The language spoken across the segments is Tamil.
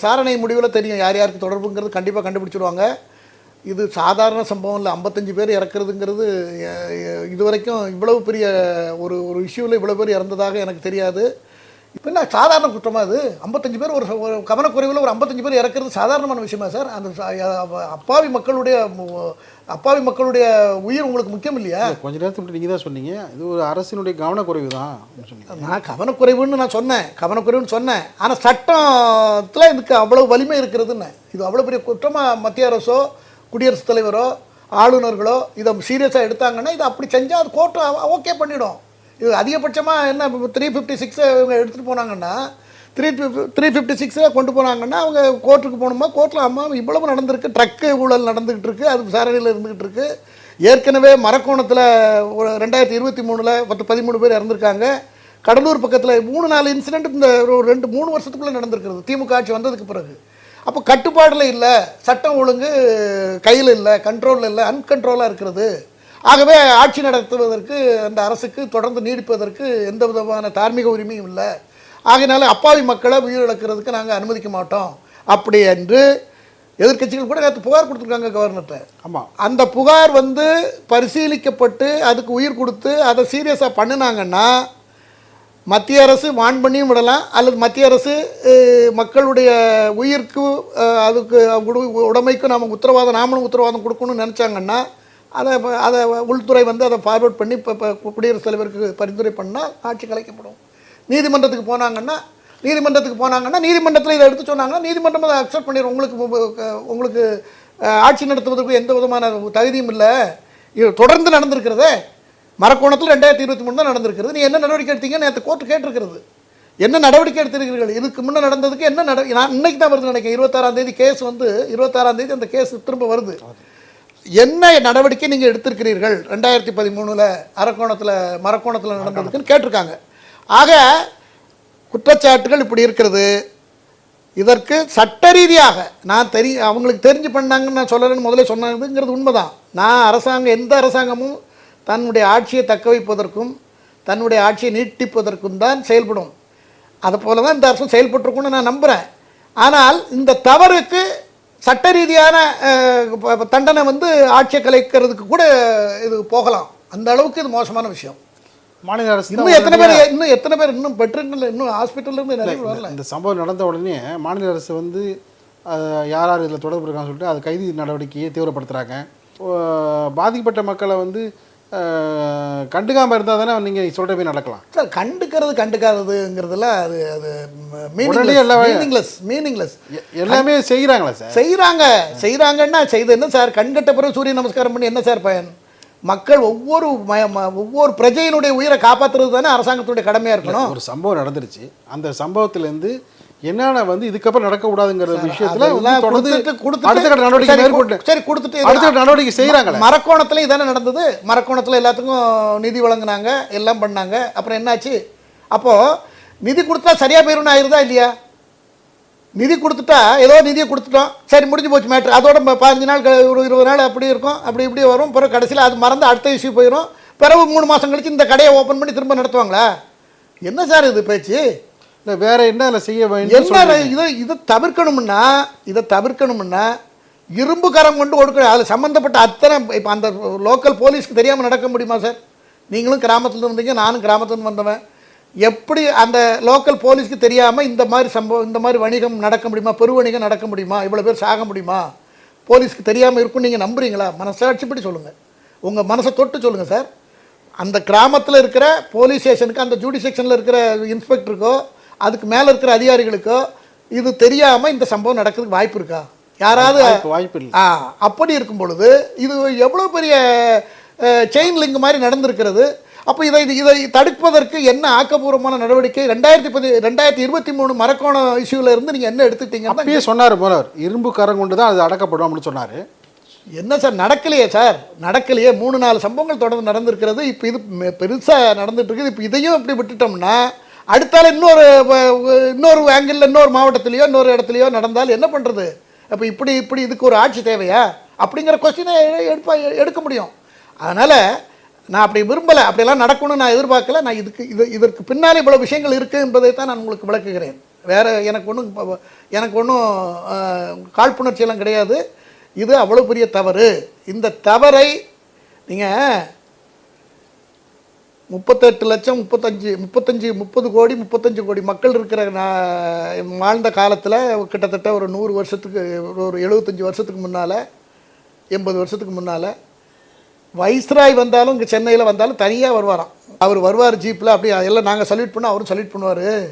விசாரணை முடிவில் தெரியும் யார் யாருக்கு தொடர்புங்கிறது கண்டிப்பாக கண்டுபிடிச்சிருவாங்க. இது சாதாரண சம்பவம் இல்லை. ஐம்பத்தஞ்சு பேர் இறக்குறதுங்கிறது இதுவரைக்கும் இவ்வளவு பெரிய ஒரு ஒரு இஷ்யூவில் இவ்வளோ பேர் இறந்ததாக எனக்கு தெரியாது. இப்போ என்ன சாதாரண குற்றமா அது? ஐம்பத்தஞ்சு பேர் ஒரு கவனக்குறைவில் ஒரு ஐம்பத்தஞ்சு பேர் இறக்குறது சாதாரணமான விஷயமா சார்? அந்த அப்பாவி மக்களுடைய அப்பாவி மக்களுடைய உயிர் உங்களுக்கு முக்கியம் இல்லையா? கொஞ்ச நேரத்துக்கு நீங்கள் தான் சொன்னீங்க. இது ஒரு அரசினுடைய கவனக்குறைவு தான் நான் கவனக்குறைவுன்னு நான் சொன்னேன். கவனக்குறைவுன்னு சொன்னேன். ஆனால் சட்டத்தில் இதுக்கு அவ்வளவு வலிமை இருக்கிறதுன்னு. இது அவ்வளோ பெரிய குற்றமாக மத்திய அரசோ குடியரசுத் தலைவரோ ஆளுநர்களோ இதை சீரியஸாக எடுத்தாங்கன்னா இதை அப்படி செஞ்சால் அது கோர்ட்டு ஓகே பண்ணிடும். இது அதிகபட்சமாக என்ன த்ரீ ஃபிஃப்டி சிக்ஸை இவங்க எடுத்துகிட்டு போனாங்கன்னா த்ரீ த்ரீ ஃபிஃப்டி சிக்ஸில் கொண்டு போனாங்கன்னா அவங்க கோர்ட்டுக்கு போகணுமா? கோர்ட்டில் அம்மா இவ்வளவு நடந்திருக்கு. ட்ரக்கு ஊழல் நடந்துக்கிட்டு இருக்குது அது விசாரணையில் இருந்துக்கிட்டு இருக்குது ஏற்கனவே மரக்கோணத்தில் ஒரு ரெண்டாயிரத்தி இருபத்தி மூணில் பத்து பதிமூணு பேர் இறந்துருக்காங்க. கடலூர் பக்கத்தில் மூணு நாலு இன்சிடென்ட் இந்த ஒரு ரெண்டு மூணு வருஷத்துக்குள்ளே நடந்திருக்கிறது. திமுக ஆட்சி வந்ததுக்கு பிறகு. அப்போ கட்டுப்பாடில் இல்லை. சட்டம் ஒழுங்கு கையில் இல்லை. கண்ட்ரோலில் இல்லை. அன்கண்ட்ரோலாக இருக்கிறது. ஆகவே ஆட்சி நடத்துவதற்கு அந்த அரசுக்கு தொடர்ந்து நீடிப்பதற்கு எந்த விதமான தார்மீக உரிமையும் இல்லை. ஆகையினால அப்பாவி மக்களை உயிரிழக்கிறதுக்கு நாங்கள் அனுமதிக்க மாட்டோம். அப்படி என்று எதிர்க்கட்சிகள் கூட நேற்று புகார் கொடுத்துருக்காங்க கவர்னர்கிட்ட. ஆமாம் அந்த புகார் வந்து பரிசீலிக்கப்பட்டு அதுக்கு உயிர் கொடுத்து அதை சீரியஸாக பண்ணினாங்கன்னா மத்திய அரசு வான் பண்ணியும் விடலாம் அல்லது மத்திய அரசு மக்களுடைய உயிருக்கு அதுக்கு உடு- உடைமைக்கும் நாம் உத்தரவாதம் நாமளும் உத்தரவாதம் கொடுக்கணும்னு நினச்சாங்கன்னா அதை அதை உள்துறை வந்து அதை ஃபார்வர்ட் பண்ணி இப்போ குடியரசுத் தலைவருக்கு பரிந்துரை பண்ணால் ஆட்சி கலைக்கப்படும். நீதிமன்றத்துக்கு போனாங்கன்னா நீதிமன்றத்துக்கு போனாங்கன்னா நீதிமன்றத்தில் இதை எடுத்து சொன்னாங்கன்னா நீதிமன்றம் அதை அக்செப்ட் பண்ணிடும் உங்களுக்கு உங்களுக்கு ஆட்சி நடத்துவதற்கு எந்த விதமான தகுதியும் இல்லை. இது தொடர்ந்து நடந்திருக்கிறதே. மரக்கோணத்தில் ரெண்டாயிரத்தி இருபத்தி மூணு தான் நடந்திருக்கிறது. நீ என்ன நடவடிக்கை எடுத்தீங்கன்னு நேற்று கோர்ட்டு கேட்டிருக்கிறது. என்ன நடவடிக்கை எடுத்திருக்கிறீர்கள்? இதுக்கு முன்னே நடந்ததுக்கு என்ன நட நான் இன்னைக்கு தான் வருது நினைக்கிறேன். இருபத்தாறாம் தேதி கேஸ் வந்து இருபத்தாறாம் தேதி அந்த கேஸ் திரும்ப வருது. என்ன நடவடிக்கை நீங்கள் எடுத்திருக்கிறீர்கள்? ரெண்டாயிரத்தி பதிமூணில் அரக்கோணத்தில் மரக்கோணத்தில் நடந்ததுக்குன்னு கேட்டிருக்காங்க. ஆக குற்றச்சாட்டுகள் இப்படி இருக்கிறது. இதற்கு சட்ட ரீதியாக நான் தெரி அவங்களுக்கு தெரிஞ்சு பண்ணாங்கன்னு நான் சொல்லலைன்னு முதலே சொன்னதுங்கிறது உண்மைதான். நான் அரசாங்கம் எந்த அரசாங்கமும் தன்னுடைய ஆட்சியை தக்க வைப்பதற்கும் தன்னுடைய ஆட்சியை நீட்டிப்பதற்கும் தான் செயல்படும். அதை போல தான் இந்த அரசும் செயல்பட்டிருக்கும்னு நான் நம்புகிறேன் ஆனால் இந்த தவறுக்கு சட்ட ரீதியான தண்டனை வந்து ஆட்சியை கலைக்கிறதுக்கு கூட இது போகலாம். அந்த அளவுக்கு இது மோசமான விஷயம். மாநில அரசு இன்னும் எத்தனை பேர் இன்னும் எத்தனை பேர் இன்னும் பெற்றுல இன்னும் ஹாஸ்பிட்டல்ல இருந்து நிறைய வரல. இந்த சம்பவம் நடந்த உடனே மாநில அரசு வந்து யார் யார் இதில் தொடர்பு இருக்கான்னு சொல்லிட்டு அது கைது நடவடிக்கையை தீவிரப்படுத்துகிறாங்க பாதிக்கப்பட்ட மக்களை வந்து அஹ், கண்டுக்காம இருந்தால் தானே நீங்கள் சொல்கிற போய் நடக்கலாம். சார் கண்டுக்கிறது கண்டுக்காததுங்கிறதுல அது அது மீனிங்லெஸ் மீனிங்லெஸ் எல்லாமே செய்கிறாங்களா சார். செய்கிறாங்க செய்கிறாங்கன்னா செய்து என்ன சார்? கண்கட்ட பிறகு சூரிய நமஸ்காரம் பண்ணி என்ன சார் பயன்? மக்கள் ஒவ்வொரு ஒவ்வொரு பிரஜையினுடைய உயிரை காப்பாற்றுறது தானே அரசாங்கத்துடைய கடமையாக இருக்கணும். ஒரு சம்பவம் நடந்துருச்சு. அந்த சம்பவத்திலேருந்து என்னென்ன வந்து இதுக்கப்புறம் நடக்கக்கூடாதுங்கிற விஷயத்துல தொடர்ந்து அடுத்த கட்ட நடவடிக்கை சரி, மேற்கொண்டு சரி கொடுத்துட்டு அடுத்த கட்ட நடவடிக்கை செய்கிறாங்களே மரக்கோணத்துல இதானே நடந்தது? மரக்கோணத்துல எல்லாத்துக்கும் நிதி வழங்குனாங்க எல்லாம் பண்ணாங்க. அப்புறம் என்னாச்சு? அப்போ நிதி கொடுத்தா சரியா போயிரும் ஆயிருதா இல்லையா? நிதி கொடுத்துட்டா ஏதோ நிதியை கொடுத்துட்டோம். சரி முடிஞ்சு போச்சு மேட்ரு. அதோட பதினஞ்சு நாள் ஒரு இருபது நாள் அப்படி இருக்கும் அப்படி இப்படி வரும். பிறகு கடைசியில் அது மறந்து அடுத்த இஷ்யூ போயிடும் பிறகு மூணு மாதம் கழிச்சு இந்த கடையை ஓப்பன் பண்ணி திரும்ப நடத்துவாங்களா? என்ன சார் இது பேச்சு? இல்லை வேற என்ன அதில் செய்ய வேண்டும் என்ன இதை இதை தவிர்க்கணும்னா இதை தவிர்க்கணும்னா இரும்பு கரம் கொண்டு ஒடுக்க அதில் சம்மந்தப்பட்ட அத்தனை இப்போ அந்த லோக்கல் போலீஸ்க்கு தெரியாமல் நடக்க முடியுமா சார் நீங்களும் கிராமத்துல இருந்தீங்க நானும் கிராமத்துலேருந்து வந்தவன். எப்படி அந்த லோக்கல் போலீஸ்க்கு தெரியாமல் இந்த மாதிரி சம்பவம் இந்த மாதிரி வணிகம் நடக்க முடியுமா? பெரு வணிகம் நடக்க முடியுமா? இவ்வளோ பேர் சாக முடியுமா? போலீஸ்க்கு தெரியாமல் இருக்கும் நீங்கள் நம்புறீங்களா? மனசாட்சிப்படி சொல்லுங்கள் உங்கள் மனசை தொட்டு சொல்லுங்கள் சார் அந்த கிராமத்தில் இருக்கிற போலீஸ் ஸ்டேஷனுக்கு அந்த ஜூடி செக்ஷனில் இருக்கிற இன்ஸ்பெக்டருக்கோ அதுக்கு மேலே இருக்கிற அதிகாரிகளுக்கோ இது தெரியாமல் இந்த சம்பவம் நடக்கிறதுக்கு வாய்ப்பு இருக்கா? யாராவது வாய்ப்பு இல்லை அப்படி இருக்கும் பொழுது இது எவ்வளோ பெரிய செயின் லிங்க் மாதிரி நடந்திருக்கிறது? அப்போ இதை இதை தடுப்பதற்கு என்ன ஆக்கப்பூர்வமான நடவடிக்கை? ரெண்டாயிரத்தி பதி ரெண்டாயிரத்தி இருபத்தி மூணு மரக்கோணம் இஷ்யூவில் இருந்து நீங்கள் என்ன எடுத்துட்டீங்கன்னா அப்பயே சொன்னார் முதல்வர் இரும்பு கரம் கொண்டு தான் அது அடக்கப்படும் அப்படின்னு சொன்னார். என்ன சார் நடக்கலையே சார். நடக்கலையே. மூணு நாலு சம்பவங்கள் தொடர்ந்து நடந்திருக்கிறது. இப்போ இது பெருசாக நடந்துட்டு இருக்குது. இப்போ இதையும் இப்படி விட்டுட்டோம்னா அடுத்தால இன்னொரு இன்னொரு ஆங்கிளில் இன்னொரு மாவட்டத்திலேயோ இன்னொரு இடத்துலையோ நடந்தால் என்ன பண்ணுறது அப்போ இப்படி இப்படி இதுக்கு ஒரு ஆட்சி தேவையா? அப்படிங்கிற கொஸ்டினை எடுப்பா எடுக்க முடியும். அதனால் நான் அப்படி விரும்பலை. அப்படிலாம் நடக்கணும்னு நான் எதிர்பார்க்கல. நான் இதுக்கு இது இதற்கு பின்னாலே இவ்வளோ விஷயங்கள் இருக்குது என்பதை தான் நான் உங்களுக்கு விளக்குகிறேன். வேறு எனக்கு ஒன்றும் எனக்கு ஒன்றும் காழ்ப்புணர்ச்சியெல்லாம் கிடையாது. இது அவ்வளோ பெரிய தவறு. இந்த தவறை நீங்கள் முப்பத்தெட்டு லட்சம் முப்பத்தஞ்சு முப்பத்தஞ்சு முப்பது கோடி முப்பத்தஞ்சு கோடி மக்கள் இருக்கிற நான் வாழ்ந்த காலத்தில் கிட்டத்தட்ட ஒரு நூறு வருஷத்துக்கு ஒரு- ஒரு எழுபத்தஞ்சி வருஷத்துக்கு முன்னால் எண்பது வருஷத்துக்கு முன்னால் வைஸ்ராய் வந்தாலும் இங்கே சென்னையில் வந்தாலும் தனியாக வருவாராம். அவர் வருவார் ஜீப்பில் அப்படியே எல்லாம் நாங்கள் சல்யூட் பண்ணோம் அவரும் சல்யூட் பண்ணுவார்.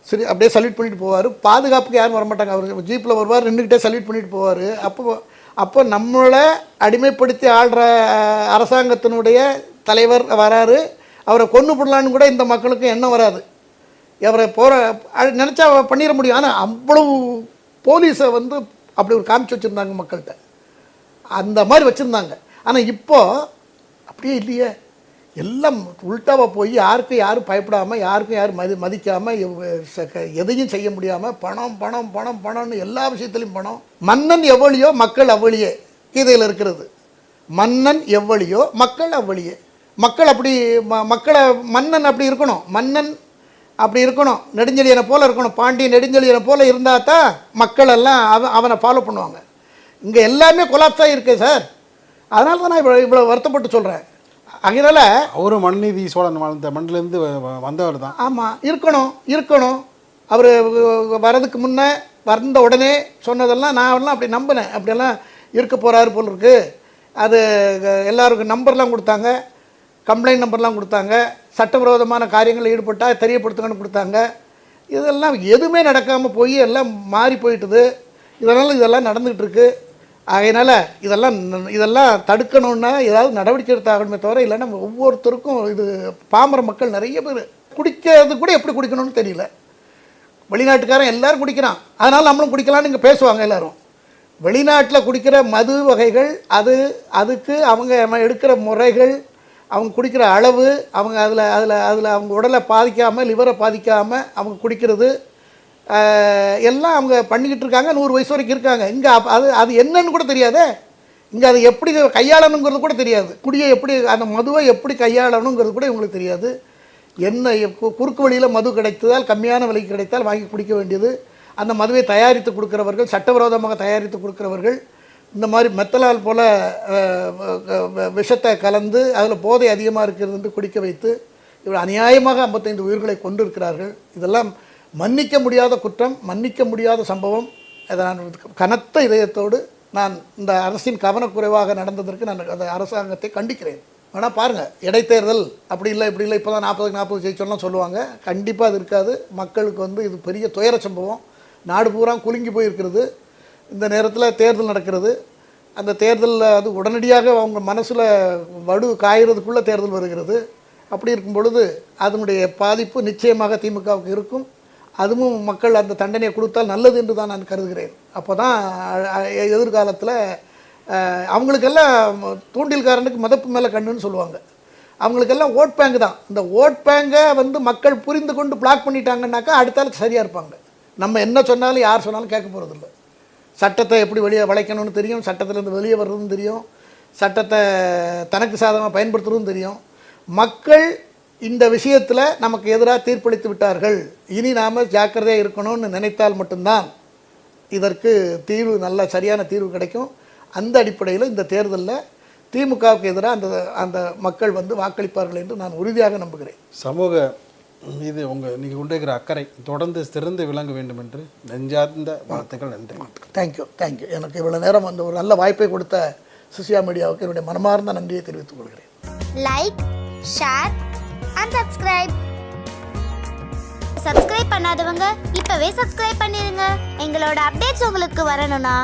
சரி அப்படியே சல்யூட் பண்ணிட்டு போவார். பாதுகாப்புக்கு யாரும் வரமாட்டாங்க. அவர் ஜீப்பில் வருவார் நின்றுக்கிட்டே சல்யூட் பண்ணிட்டு போவார். அப்போ அப்போ நம்மளை அடிமைப்படுத்தி ஆள்ற அரசாங்கத்தினுடைய தலைவர் வராரு. அவரை கொண்டு போடலான்னு கூட இந்த மக்களுக்கு எண்ணம் வராது. அவரை போகிற நினச்சா பண்ணிட முடியும். ஆனால் அவ்வளவு போலீஸை வந்து அப்படி ஒரு காமிச்சு வச்சுருந்தாங்க மக்கள்கிட்ட. அந்த மாதிரி வச்சுருந்தாங்க. ஆனால் இப்போ அப்படியே இல்லையே. எல்லாம் உள்டாவாக போய் யாருக்கும் யாரும் பயப்படாமல் யாருக்கும் யாரும் மதி மதிக்காமல் எதையும் செய்ய முடியாமல் பணம் பணம் பணம் பணம்னு எல்லா விஷயத்துலையும் பணம். மன்னன் எவ்வளியோ மக்கள் அவ்வளியே. கீதையில் இருக்கிறது. மன்னன் எவ்வளியோ மக்கள் அவ்வளியே. மக்கள் அப்படி ம மக்களை மன்னன் அப்படி இருக்கணும். மன்னன் அப்படி இருக்கணும். நெடுஞ்செழியனை போல இருக்கணும். பாண்டிய நெடுஞ்செழியனை போல இருந்தால் தான் மக்கள் எல்லாம் அவன் அவனை ஃபாலோ பண்ணுவாங்க. இங்கே எல்லாமே கொலாப்ஸாக இருக்கு சார் அதனால தான் நான் இவ்வளோ இவ்வளோ வருத்தப்பட்டு சொல்கிறேன் அதனால் அவரும் மண்நீதி சோழன் வாழ்ந்த மண்ணிலேருந்து வந்தவர் தான். ஆமாம் இருக்கணும் இருக்கணும். அவர் வரதுக்கு முன்னே வந்த உடனே சொன்னதெல்லாம் நான் எல்லாம் அப்படி நம்பினேன். அப்படியெல்லாம் இருக்க போகிறாரு போல் இருக்கு. அது எல்லாருக்கும் நம்பர்லாம் கொடுத்தாங்க. கம்ப்ளைண்ட் நம்பர்லாம் கொடுத்தாங்க. சட்டவிரோதமான காரியங்களில் ஈடுபட்டால் தெரியப்படுத்துங்கன்னு கொடுத்தாங்க. இதெல்லாம் எதுவுமே நடக்காமல் போய் எல்லாம் மாறி போயிட்டுது. இதனால் இதெல்லாம் நடந்துகிட்டு இருக்கு. ஆகையினால இதெல்லாம் இதெல்லாம் தடுக்கணும்னா ஏதாவது நடவடிக்கை எடுத்தாகணுமே தவிர இல்லைன்னா ஒவ்வொருத்தருக்கும் இது பாமர மக்கள் நிறைய பேர் குடிக்கிறது கூட எப்படி குடிக்கணும்னு தெரியல. வெளிநாட்டுக்காரன் எல்லோரும் குடிக்கிறான். அதனால் நம்மளும் குடிக்கலாம்னு இங்கே பேசுவாங்க எல்லோரும். வெளிநாட்டில் குடிக்கிற மது வகைகள் அது அதுக்கு அவங்க எடுக்கிற முறைகள் அவங்க குடிக்கிற அளவு அவங்க அதில் அதில் அதில் அவங்க உடலை பாதிக்காமல் லிவரை பாதிக்காமல் அவங்க குடிக்கிறது எல்லாம் அவங்க பண்ணிக்கிட்டு இருக்காங்க. நூறு வயசு வரைக்கும் இருக்காங்க. இங்கே அது அது என்னன்னு கூட தெரியாதே. இங்கே அது எப்படி கையாளணுங்கிறது கூட தெரியாது. குடியை எப்படி அந்த மதுவை எப்படி கையாளணுங்கிறது கூட இவங்களுக்கு தெரியாது. என்ன குறுக்கு வழியில் மது கிடைத்ததால் கம்மியான விலைக்கு கிடைத்தால் வாங்கி குடிக்க வேண்டியது. அந்த மதுவை தயாரித்து கொடுக்குறவர்கள் சட்டவிரோதமாக தயாரித்து கொடுக்கிறவர்கள் இந்த மாதிரி மெத்தலால் போல் விஷத்தை கலந்து அதில் போதை அதிகமாக இருக்கிறது என்று குடிக்க வைத்து இவர் அநியாயமாக ஐம்பத்தைந்து உயிர்களை கொண்டிருக்கிறார்கள். இதெல்லாம் மன்னிக்க முடியாத குற்றம் மன்னிக்க முடியாத சம்பவம். அதை நான் கனத்த இதயத்தோடு நான் இந்த அரசின் கவனக்குறைவாக நடந்ததற்கு நான் அந்த அரசாங்கத்தை கண்டிக்கிறேன். ஆனால் பாருங்கள் இடைத்தேர்தல் அப்படி இல்லை இப்படி இல்லை இப்போ தான் நாற்பதுக்கு நாற்பது ஜெயிச்சோம்லாம் சொல்லுவாங்க. கண்டிப்பாக அது இருக்காது. மக்களுக்கு வந்து இது பெரிய துயர சம்பவம். நாடு பூரா குலுங்கி போயிருக்கிறது. இந்த நேரத்தில் தேர்தல் நடக்கிறது. அந்த தேர்தலில் அது உடனடியாக அவங்க மனசில் வடு காயறதுக்குள்ளே தேர்தல் வருகிறது. அப்படி இருக்கும் பொழுது அதனுடைய பாதிப்பு நிச்சயமாக திமுகவுக்கு இருக்கும். அதுவும் மக்கள் அந்த தண்டனையை கொடுத்தால் நல்லது என்று தான் நான் கருதுகிறேன். அப்போ தான் எதிர்காலத்தில் அவங்களுக்கெல்லாம் தூண்டில்காரனுக்கு மதப்பு மேலே கண்ணுன்னு சொல்லுவாங்க. அவங்களுக்கெல்லாம் ஓட் பேங்க் தான். இந்த ஓட் பேங்கை வந்து மக்கள் புரிந்து கொண்டு பிளாக் பண்ணிட்டாங்கன்னாக்கா அடுத்தாலுக்கு சரியாக இருப்பாங்க. நம்ம என்ன சொன்னாலும் யார் சொன்னாலும் கேட்க போகிறதில்ல சட்டத்தை எப்படி வெளியே வளைக்கணும்னு தெரியும் சட்டத்திலேருந்து வெளியே வர்றதுன்னு தெரியும் சட்டத்தை தனக்கு சாதகமாக பயன்படுத்துறதும் தெரியும். மக்கள் இந்த விஷயத்தில் நமக்கு எதிராக தீர்ப்பளித்து விட்டார்கள். இனி நாம் ஜாக்கிரதையாக இருக்கணும்னு நினைத்தால் மட்டும்தான் இதற்கு தீர்வு நல்ல சரியான தீர்வு கிடைக்கும். அந்த அடிப்படையில் இந்த தேர்தலில் திமுகவுக்கு எதிராக அந்த அந்த மக்கள் வந்து வாக்களிப்பார்கள் என்று நான் உறுதியாக நம்புகிறேன். சமூக இது உங்கள் நீங்கள் கொண்டிருக்கிற அக்கறை தொடர்ந்து சிறந்து விளங்க வேண்டும் என்று நெஞ்சார்ந்த வாழ்த்துக்கள் நன்றி. தேங்க்யூ தேங்க்யூ எனக்கு இவ்வளோ நேரம் அந்த ஒரு நல்ல வாய்ப்பை கொடுத்த சுசியா மீடியாவுக்கு என்னுடைய மனமார்ந்த நன்றியை தெரிவித்துக் கொள்கிறேன். Like share and subscribe subscribe பண்ணாதவங்க இப்பவே சப்ஸ்கிரைப் பண்ணிருங்க. எங்களோட அப்டேட்ஸ் உங்களுக்கு வரணும்னா